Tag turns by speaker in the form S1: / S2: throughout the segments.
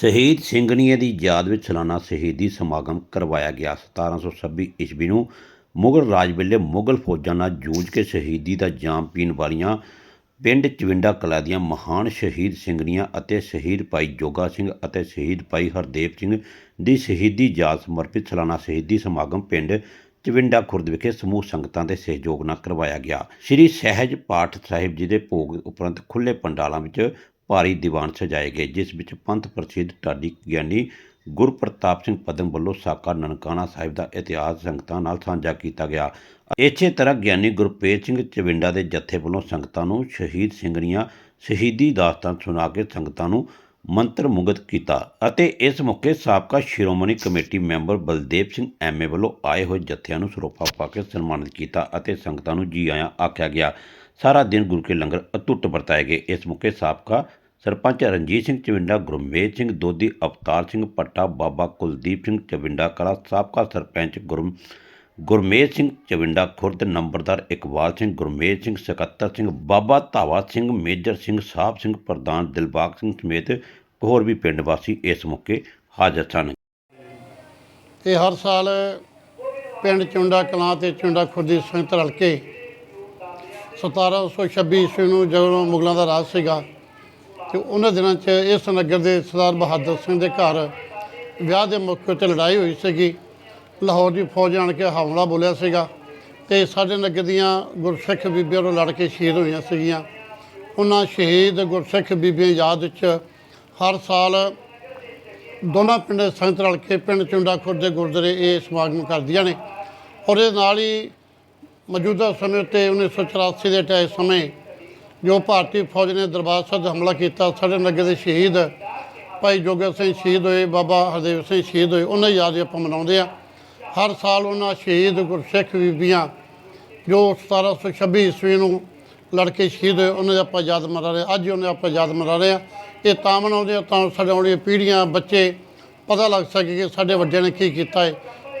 S1: ਸ਼ਹੀਦ ਸਿੰਘਣੀਏ ਦੀ ਯਾਦ ਵਿੱਚ ਸਾਲਾਨਾ ਸ਼ਹੀਦੀ ਸਮਾਗਮ ਕਰਵਾਇਆ ਗਿਆ। 1726 ਈਸਵੀ ਨੂੰ ਮੁਗਲ ਰਾਜ ਵੇਲੇ ਮੁਗਲ ਫੌਜਾਂ ਨਾਲ ਜੂਝ ਕੇ ਸ਼ਹੀਦੀ ਦਾ ਜਾਮ ਪੀਣ ਵਾਲੀਆਂ ਪਿੰਡ ਚਵਿੰਡਾ ਕਲਾ ਦੀਆਂ ਮਹਾਨ ਸ਼ਹੀਦ ਸਿੰਘਣੀਆਂ ਅਤੇ ਸ਼ਹੀਦ ਭਾਈ ਜੋਗਾ ਸਿੰਘ ਅਤੇ ਸ਼ਹੀਦ ਭਾਈ ਹਰਦੇਵ ਸਿੰਘ ਦੀ ਸ਼ਹੀਦੀ ਯਾਦ ਸਮਰਪਿਤ ਸਾਲਾਨਾ ਸ਼ਹੀਦੀ ਸਮਾਗਮ ਪਿੰਡ ਚਵਿੰਡਾ ਖੁਰਦ ਵਿਖੇ ਸਮੂਹ ਸੰਗਤਾਂ ਦੇ ਸਹਿਯੋਗ ਨਾਲ ਕਰਵਾਇਆ ਗਿਆ। ਸ੍ਰੀ ਸਹਿਜ ਪਾਠ ਸਾਹਿਬ ਜੀ ਦੇ ਭੋਗ ਉਪਰੰਤ ਖੁੱਲੇ ਪੰਡਾਲਾਂ ਵਿੱਚ ਭਾਰੀ ਦੀਵਾਨ ਸਜਾਏ ਗਏ, ਜਿਸ ਵਿੱਚ ਪੰਥ ਪ੍ਰਸਿੱਧ ਢਾਡੀ ਗਿਆਨੀ ਗੁਰਪ੍ਰਤਾਪ ਸਿੰਘ ਪਦਮ ਵੱਲੋਂ ਸਾਕਾ ਨਨਕਾਣਾ ਸਾਹਿਬ ਦਾ ਇਤਿਹਾਸ ਸੰਗਤਾਂ ਨਾਲ ਸਾਂਝਾ ਕੀਤਾ ਗਿਆ। ਇਸੇ ਤਰ੍ਹਾਂ ਗਿਆਨੀ ਗੁਰਪ੍ਰੀਤ ਸਿੰਘ ਚਵਿੰਡਾ ਦੇ ਜਥੇ ਵੱਲੋਂ ਸੰਗਤਾਂ ਨੂੰ ਸ਼ਹੀਦ ਸਿੰਘਣੀਆਂ ਸ਼ਹੀਦੀ ਦਾਸਤਾਨ ਸੁਣਾ ਕੇ ਸੰਗਤਾਂ ਨੂੰ ਮੰਤਰ ਮੁਗਤ ਕੀਤਾ ਅਤੇ ਇਸ ਮੌਕੇ ਸਾਬਕਾ Shiromani committee member Baldev Singh MA ਵੱਲੋਂ ਆਏ ਹੋਏ ਜਥਿਆਂ ਨੂੰ ਸਰੋਪਾ ਪਾ ਕੇ ਸਨਮਾਨਿਤ ਕੀਤਾ ਅਤੇ ਸੰਗਤਾਂ ਨੂੰ ਜੀ ਆਇਆਂ ਆਖਿਆ ਗਿਆ। ਸਾਰਾ ਦਿਨ ਗੁਰੂ ਕੇ ਲੰਗਰ ਅਟੁੱਟ ਵਰਤਾਏ ਗਏ। ਇਸ ਮੌਕੇ ਸਾਬਕਾ ਸਰਪੰਚ ਰਣਜੀਤ ਸਿੰਘ ਚਵਿੰਡਾ, ਗੁਰਮੇਜ ਸਿੰਘ ਦੋਦੀ ਅਵਤਾਰ ਸਿੰਘ ਪੱਟਾ ਬਾਬਾ ਕੁਲਦੀਪ ਸਿੰਘ ਚਵਿੰਡਾ ਕਲਾ, ਸਾਬਕਾ ਸਰਪੰਚ ਗੁਰਮ, ਗੁਰਮੇਜ ਸਿੰਘ ਚਵਿੰਡਾ ਖੁਰਦ, ਨੰਬਰਦਾਰ ਇਕਬਾਲ ਸਿੰਘ, ਗੁਰਮੇਜ ਸਿੰਘ ਸਕੱਤਰ ਸਿੰਘ, ਬਾਬਾ ਧਾਵਾ ਸਿੰਘ, ਮੇਜਰ ਸਿੰਘ, ਸਾਹਿਬ ਸਿੰਘ, ਪ੍ਰਧਾਨ ਦਿਲਬਾਗ ਸਿੰਘ ਸਮੇਤ ਹੋਰ ਵੀ ਪਿੰਡ ਵਾਸੀ ਇਸ ਮੌਕੇ ਹਾਜ਼ਰ ਸਨ।
S2: ਤੇ ਹਰ ਸਾਲ ਪਿੰਡ ਚੁੰਡਾ ਕਲਾਂ ਤੇ ਚੁੰਡਾ ਖੁਰਦੀ ਸੰਗਤ ਰਲ ਕੇ 1726 ਈਸਵੀ ਨੂੰ ਜਦੋਂ ਮੁਗਲਾਂ ਦਾ ਰਾਜ ਸੀਗਾ ਤੇ ਉਹਨਾਂ ਦਿਨਾਂ 'ਚ ਇਸ ਨਗਰ ਦੇ ਸਰਦਾਰ ਬਹਾਦਰ ਸਿੰਘ ਦੇ ਘਰ ਵਿਆਹ ਦੇ ਮੌਕੇ ਤੇ ਲੜਾਈ ਹੋਈ ਸੀਗੀ। ਲਾਹੌਰ ਦੀ ਫੌਜ ਆਣ ਕੇ ਹਮਲਾ ਬੋਲਿਆ ਸੀਗਾ ਤੇ ਸਾਡੇ ਨਗਰ ਦੀਆਂ ਗੁਰਸਿੱਖ ਬੀਬੀਆਂ ਨੂੰ ਲੜ ਕੇ ਸ਼ਹੀਦ ਹੋਈਆਂ ਸੀਗੀਆਂ। ਉਹਨਾਂ ਸ਼ਹੀਦ ਗੁਰਸਿੱਖ ਬੀਬੀਆਂ ਯਾਦ ਵਿੱਚ ਹਰ ਸਾਲ ਦੋਨਾਂ ਪਿੰਡ ਸੰਗਤ ਰਲ ਕੇ ਪਿੰਡ ਚੁੰਡਾ ਖੁਰਦ ਦੇ ਗੁਰਦੁਆਰੇ ਇਹ ਸਮਾਗਮ ਕਰਦੀਆਂ ਨੇ। ਔਰ ਇਹ ਨਾਲ ਹੀ ਮੌਜੂਦਾ ਸਮੇਂ ਉੱਤੇ 1984 ਦੇ ਟਾਇ ਸਮੇਂ ਜੋ ਭਾਰਤੀ ਫੌਜ ਨੇ ਦਰਬਾਰ ਸਾਹਿਬ ਹਮਲਾ ਕੀਤਾ, ਸਾਡੇ ਨਗਰ ਦੇ ਸ਼ਹੀਦ ਭਾਈ ਜੋਗਾ ਸਿੰਘ ਸ਼ਹੀਦ ਹੋਏ, ਬਾਬਾ ਹਰਦੇਵ ਸਿੰਘ ਸ਼ਹੀਦ ਹੋਏ, ਉਹਨਾਂ ਦੀ ਯਾਦ ਆਪਾਂ ਮਨਾਉਂਦੇ ਆ ਹਰ ਸਾਲ ਉਹਨਾਂ ਸ਼ਹੀਦ ਗੁਰਸਿੱਖ ਬੀਬੀਆਂ ਜੋ 1726 ਈਸਵੀ ਨੂੰ ਲੜਕੇ ਸ਼ਹੀਦ ਹੋਏ, ਉਹਨਾਂ ਦੀ ਆਪਾਂ ਯਾਦ ਮਨਾ ਰਹੇ ਅੱਜ ਉਹਨਾਂ ਦੀ ਆਪਾਂ ਯਾਦ ਮਨਾ ਰਹੇ ਆ ਇਹ ਤਾਂ ਮਨਾਉਂਦੇ ਆ ਤਾਂ ਸਾਡੇ ਆਉਣੀਆਂ ਪੀੜ੍ਹੀਆਂ, ਬੱਚੇ ਪਤਾ ਲੱਗ ਸਕੇ ਕਿ ਸਾਡੇ ਵੱਡਿਆਂ ਨੇ ਕੀ ਕੀਤਾ ਹੈ।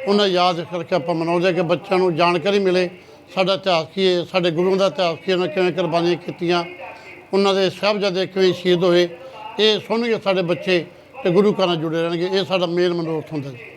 S2: ਉਹਨਾਂ ਯਾਦ ਕਰਕੇ ਆਪਾਂ ਮਨਾਉਂਦੇ ਆ ਕਿ ਬੱਚਿਆਂ ਨੂੰ ਜਾਣਕਾਰੀ ਮਿਲੇ। ਸਾਡਾ ਇਤਿਹਾਸ ਕੀ ਹੈ ਸਾਡੇ ਗੁਰੂਆਂ ਦਾ ਇਤਿਹਾਸ ਕੀ ਹੈ, ਉਹਨਾਂ ਕਿਵੇਂ ਕੁਰਬਾਨੀਆਂ ਕੀਤੀਆਂ ਉਹਨਾਂ ਦੇ ਸਾਹਿਬਜ਼ਾਦੇ ਕਿਵੇਂ ਸ਼ਹੀਦ ਹੋਏ ਇਹ ਸੁਣਨਗੇ ਸਾਡੇ ਬੱਚੇ ਤੇ ਗੁਰੂ ਘਰਾਂ ਨਾਲ ਜੁੜੇ ਰਹਿਣਗੇ ਇਹ ਸਾਡਾ ਮੇਨ ਮਨੋਰਥ ਹੁੰਦਾ ਜੀ।